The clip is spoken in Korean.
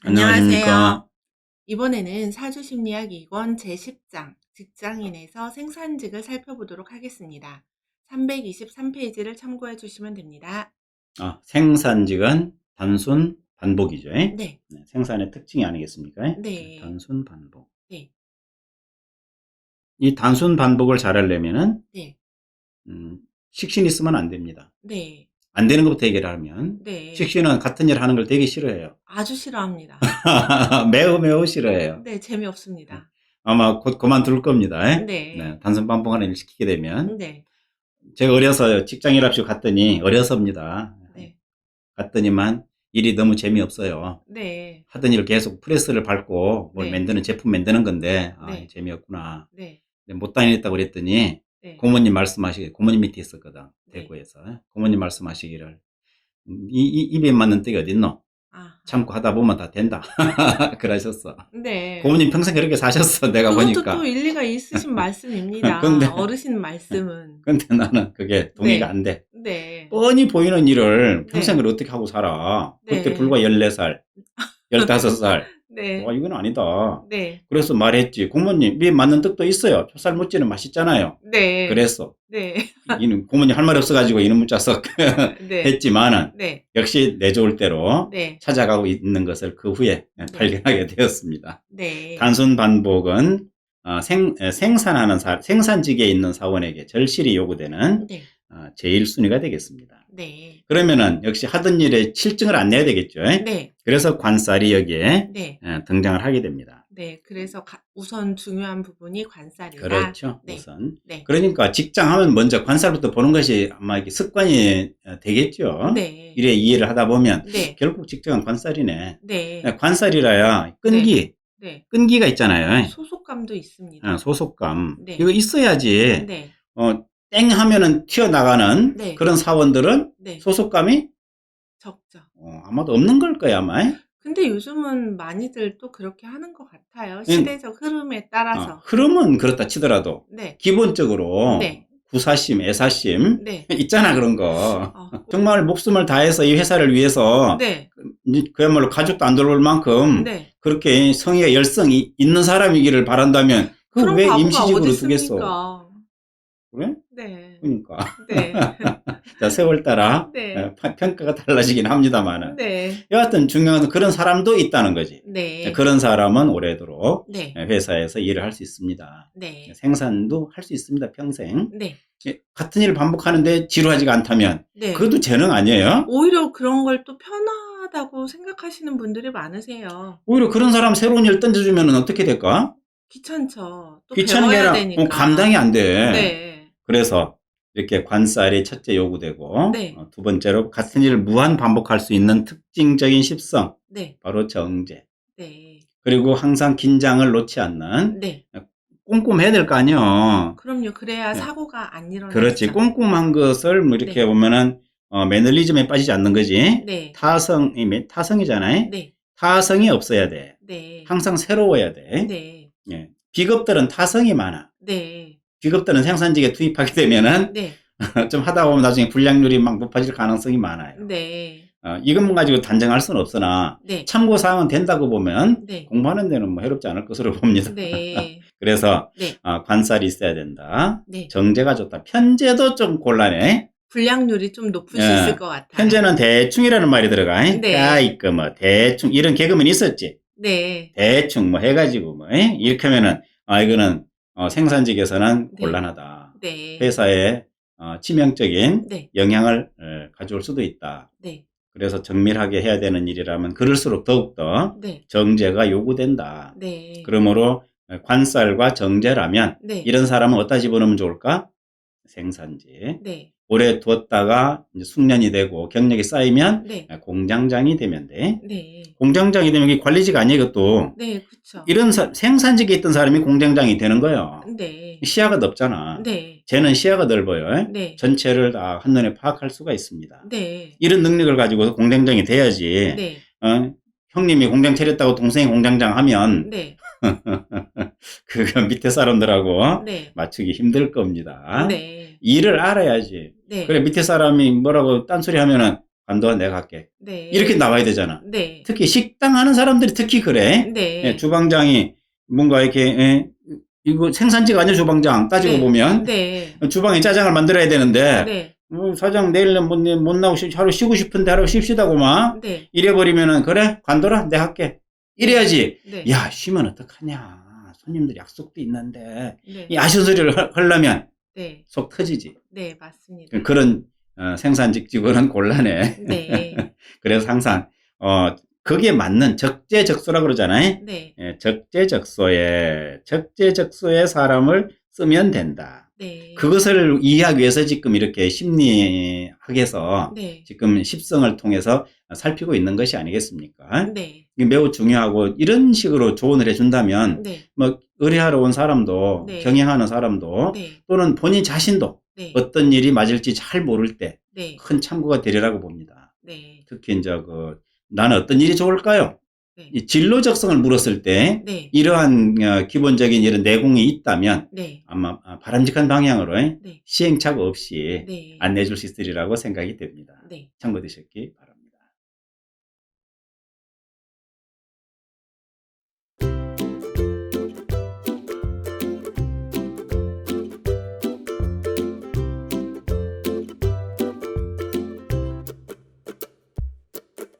안녕하십니까. 이번에는 사주심리학 2권 제10장 직장인에서 생산직을 살펴보도록 하겠습니다. 323페이지를 참고해 주시면 됩니다. 아, 생산직은 단순 반복이죠. 네, 네, 생산의 특징이 아니겠습니까? 네. 단순 반복. 네, 이 단순 반복을 잘하려면은 네, 음, 식신이 있으면 안 됩니다. 네, 안 되는 것부터 얘기를 하면 네. 식신은 같은 일 하는 걸 되게 싫어해요. 아주 싫어합니다. 매우 매우 싫어해요. 네, 재미없습니다. 아마 곧 그만둘 겁니다. 네, 네, 단순 반복하는 일을 시키게 되면 네, 제가 어려서 직장 일합시고 갔더니 어려서입니다. 네, 갔더니만 일이 너무 재미없어요. 네, 하던 일을 계속 프레스를 밟고 뭘 네. 만드는 제품 만드는 건데 아, 네. 재미없구나. 네, 근데 못 다니겠다고 그랬더니 네. 고모님 말씀하시기 고모님 밑에 있었거든 네. 대구에서 고모님 말씀하시기를 음, 이, 이 입에 맞는 떡이 어딨노? 아, 참고 하다 보면 다 된다. 그러셨어. 네. 고모님 평생 그렇게 사셨어. 내가 그것도 보니까. 또 일리가 있으신 말씀입니다. 근데- 어르신 말씀은. 근데 나는 그게 동의가 네. 안 돼. 네. 뻔히 보이는 일을 평생 을 어떻게 하고 살아. 그때 네. 불과 14살, 15살. 네. 와, 이건 아니다. 네. 그래서 말했지. 고모님, 위에 맞는 떡도 있어요. 찹쌀 무찌는 맛있잖아요. 네. 그랬어. 네. 이는 고모님 할 말 없어가지고 이런 문자 써 네. 했지만은 네. 역시 내 좋을 대로 네. 찾아가고 있는 것을 그 후에 발견하게 되었습니다. 네. 단순 반복은 어, 생, 에, 생산하는 사, 생산직에 있는 사원에게 절실히 요구되는 네. 어, 제1순위가 되겠습니다. 네. 그러면은 역시 하던 일에 실증을 안 내야 되겠죠. 네. 그래서 관살이 여기에 네. 에, 등장을 하게 됩니다. 네. 그래서 가- 우선 중요한 부분이 관살이다. 그렇죠. 네. 우선. 네. 그러니까 직장 하면 먼저 관살부터 보는 것이 아마 이게 습관이 어, 되겠죠. 네. 이래 이해를 하다 보면 네. 결국 직장은 관살이네. 네. 관살이라야 끈기, 네. 끈기가 있잖아요. 소속감도 있습니다. 어, 소속감. 네. 이거 있어야지. 네. 어, 땡 하면은 튀어나가는 네. 그런 사원들은 네. 소속감이 적죠. 어, 아마도 없는 걸 거야, 아마. 근데 요즘은 많이들 또 그렇게 하는 것 같아요. 음. 시대적 흐름에 따라서. 어, 흐름은 그렇다 치더라도 네. 기본적으로 네. 구사심, 애사심 네. 있잖아 그런 거. 어, 정말 목숨을 다해서 이 회사를 위해서 네. 이- 그야말로 가족도 안 돌볼 만큼 네. 그렇게 성의가 열성이 있는 사람이기를 바란다면 그 그런 왜 바보가 임시직으로 두겠어? 그래? 네. 그러니까 네. 자 세월 따라 네. 어, 파- 평가가 달라지긴 합니다만은 네. 여하튼 중요한 건 그런 사람도 있다는 거지. 네. 그런 사람은 오래도록 네. 회사에서 일을 할 수 있습니다. 네. 생산도 할 수 있습니다, 평생. 네. 예, 같은 일을 반복하는데 지루하지가 않다면 네. 그것도 재능 아니에요? 오히려 그런 걸 또 편하다고 생각하시는 분들이 많으세요. 오히려 그런 사람 새로운 일 던져주면 어떻게 될까? 귀찮죠. 또 귀찮은 게 배워야 아니라 되니까. 어, 감당이 안 돼. 네. 그래서 이렇게 관살이 첫째 요구되고 네. 어, 두 번째로 같은 일을 무한 반복할 수 있는 특징적인 십성 네. 바로 정제 네. 그리고 항상 긴장을 놓지 않는 네. 꼼꼼해야 될 거 아니에요. 그럼요. 그래야 네. 사고가 안 일어나죠. 그렇지 꼼꼼한 것을 뭐 이렇게 네. 보면은 어, 매너리즘에 빠지지 않는 거지. 네. 타성이 매- 타성이잖아요. 네. 타성이 없어야 돼. 네. 항상 새로워야 돼. 네. 예. 비겁들은 타성이 많아. 네. 비겁들은 생산직에 투입하게 되면은 네. 좀 하다 보면 나중에 불량률이 막 높아질 가능성이 많아요. 네. 어, 이것만 가지고 단정할 수는 없으나 네. 참고 사항은 된다고 보면 네. 공부하는 데는 뭐 해롭지 않을 것으로 봅니다. 네. 그래서 네. 어, 관살이 있어야 된다. 네. 정제가 좋다. 편제도 좀 곤란해. 불량률이 좀 높을 수 예. 있을 것 같아요. 편제는 대충이라는 말이 들어가. 네. 까이까 뭐 대충 이런 개그맨 있었지. 네. 대충 뭐 해가지고 뭐 에? 이렇게 하면은 아 이거는 어, 생산직에서는 네. 곤란하다. 네. 회사에 어, 치명적인 네. 영향을 어, 가져올 수도 있다. 네. 그래서 정밀하게 해야 되는 일이라면 그럴수록 더욱더 네. 정제가 요구된다. 네. 그러므로 관살과 정제라면 네. 이런 사람은 어디다 집어넣으면 좋을까? 생산직. 네. 오래 두었다가 이제 숙련이 되고 경력이 쌓이면 네. 공장장이 되면 돼. 네. 공장장이 되면 이게 관리직 아니에요, 이것도. 네. 그쵸. 이런 사- 생산직에 있던 사람이 공장장이 되는 거예요. 네. 시야가 넓잖아. 네. 쟤는 시야가 넓어요. 네. 전체를 다 한눈에 파악할 수가 있습니다. 네. 이런 능력을 가지고 공장장이 돼야지. 네. 어? 형님이 공장 차렸다고 동생이 공장장 하면 네. 그거 밑에 사람들하고 네. 맞추기 힘들 겁니다. 네. 일을 알아야지. 네. 그래 밑에 사람이 뭐라고 딴소리 하면은 관둬 내가 할게. 네. 이렇게 나와야 되잖아. 네. 특히 식당 하는 사람들이 특히 그래. 네. 예, 주방장이 뭔가 이렇게 예, 이거 생산지가 아니야 주방장 따지고 네. 보면 네. 주방에 짜장을 만들어야 되는데 네. 어, 사장 내일은 못, 못 나오고 쉬- 하루 쉬고 싶은데 하루 쉽시다고 막 네. 이래 버리면은 그래 관둬라 내가 할게 이래야지 네. 야 쉬면 어떡하냐 손님들 약속도 있는데 네. 이 아쉬운 소리를 하- 하려면 네. 속 터지지 네, 맞습니다. 그런 어, 생산직 직원은 곤란해 네. 그래서 항상 어 거기에 맞는 적재적소라 그러잖아요 네. 예, 적재적소에 적재적소의 사람을 쓰면 된다 네. 그것을 이해하기 위해서 지금 이렇게 심리학에서 네. 지금 십성을 통해서 살피고 있는 것이 아니겠습니까? 네. 매우 중요하고 이런 식으로 조언을 해준다면 네. 뭐 의뢰하러 온 사람도 네. 경영하는 사람도 네. 또는 본인 자신도 네. 어떤 일이 맞을지 잘 모를 때큰 네. 참고가 되리라고 봅니다. 네. 특히 이제 그 나는 어떤 일이 좋을까요? 네. 이 진로 적성을 물었을 때 네. 이러한 어, 기본적인 이런 내공이 있다면 네. 아마 아, 바람직한 방향으로 네. 시행착오 없이 네. 안내해 줄 수 있으리라고 생각이 됩니다. 네. 참고 되셨기 바랍니다.